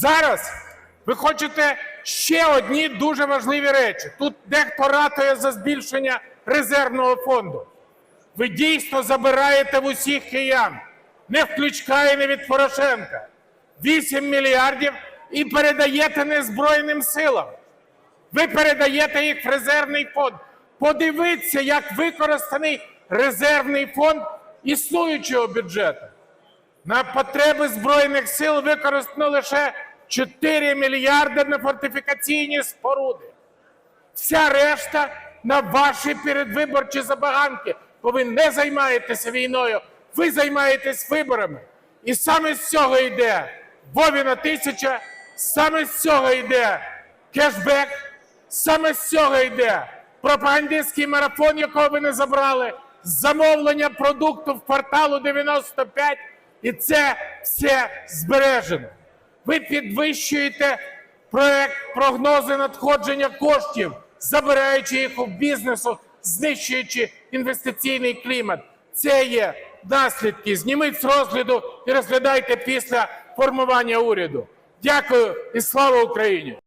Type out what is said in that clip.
Зараз ви хочете ще одні дуже важливі речі. Тут дехто ратує за збільшення резервного фонду. Ви дійсно забираєте в усіх киян, не в Кличка і не від Порошенка. 8 мільярдів і передаєте незбройним силам. Ви передаєте їх в резервний фонд. Подивіться, як використаний резервний фонд існуючого бюджету. На потреби Збройних сил використано лише 4 мільярди на фортифікаційні споруди. Вся решта на ваші передвиборчі забаганки, бо ви не займаєтеся війною, ви займаєтесь виборами. І саме з цього йде Вовіна тисяча, саме з цього йде кешбек, саме з цього йде пропагандистський марафон, якого ви не забрали, замовлення продукту в кварталу 95, і це все збережено. Ви підвищуєте проект прогнози надходження коштів, забираючи їх у бізнесу, знищуючи інвестиційний клімат. Це є наслідки. Зніміть з розгляду і розглядайте після формування уряду. Дякую і слава Україні!